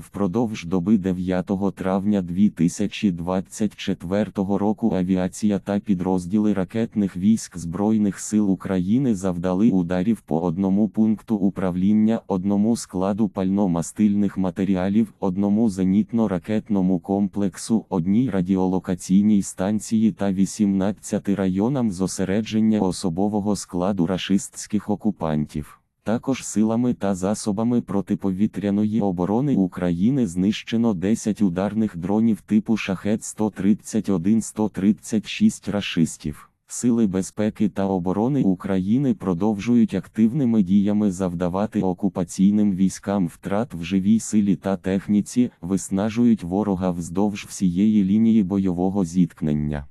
Впродовж доби 9 травня 2024 року авіація та підрозділи ракетних військ Збройних сил України завдали ударів по одному пункту управління, одному складу пально-мастильних матеріалів, одному зенітно-ракетному комплексу, одній радіолокаційній станції та 18 районам зосередження особового складу рашистських окупантів. Також силами та засобами протиповітряної оборони України знищено 10 ударних дронів типу шахет 131-136 рашистів. Сили безпеки та оборони України продовжують активними діями завдавати окупаційним військам втрат в живій силі та техніці, виснажують ворога вздовж всієї лінії бойового зіткнення.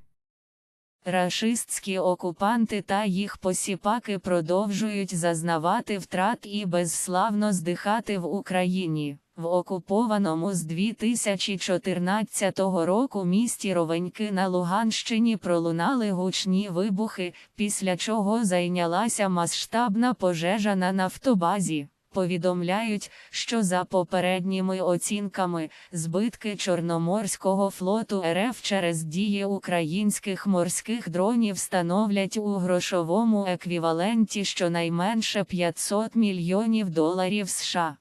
Рашистські окупанти та їх посіпаки продовжують зазнавати втрат і безславно здихати в Україні. В окупованому з 2014 року місті Ровеньки на Луганщині пролунали гучні вибухи, після чого зайнялася масштабна пожежа на нафтобазі. Повідомляють, що за попередніми оцінками, збитки Чорноморського флоту РФ через дії українських морських дронів становлять у грошовому еквіваленті щонайменше 500 мільйонів доларів США.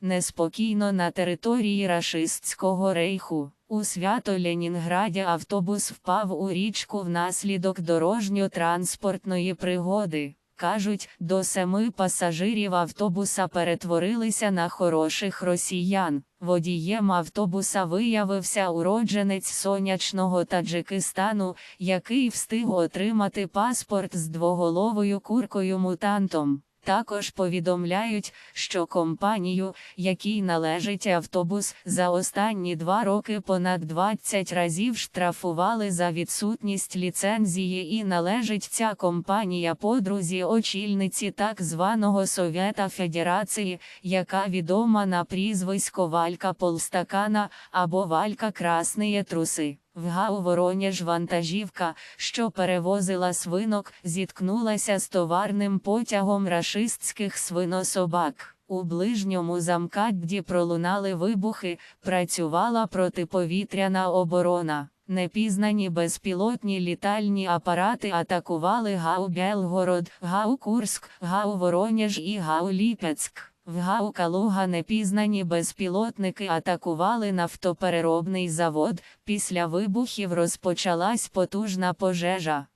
Неспокійно на території рашистського рейху. У свято Ленінграді автобус впав у річку внаслідок дорожньо-транспортної пригоди. Кажуть, до семи пасажирів автобуса перетворилися на хороших росіян. Водієм автобуса виявився уродженець сонячного Таджикистану, який встиг отримати паспорт з двоголовою куркою мутантом. Також повідомляють, що компанію, якій належить автобус, за останні два роки понад 20 разів штрафували за відсутність ліцензії і належить ця компанія подрузі очільниці так званого Совєта Федерації, яка відома на прізвисько Валька Полстакана або Валька Красниє Труси. В ГАУ Воронеж вантажівка, що перевозила свинок, зіткнулася з товарним потягом рашистських свинособак. У ближньому замкадді пролунали вибухи, працювала протиповітряна оборона. Непізнані безпілотні літальні апарати атакували ГАУ Белгород, ГАУ Курск, ГАУ Воронеж і ГАУ Ліпецьк. В ГАУ Калуга непізнані безпілотники атакували нафтопереробний завод. Після вибухів розпочалась потужна пожежа.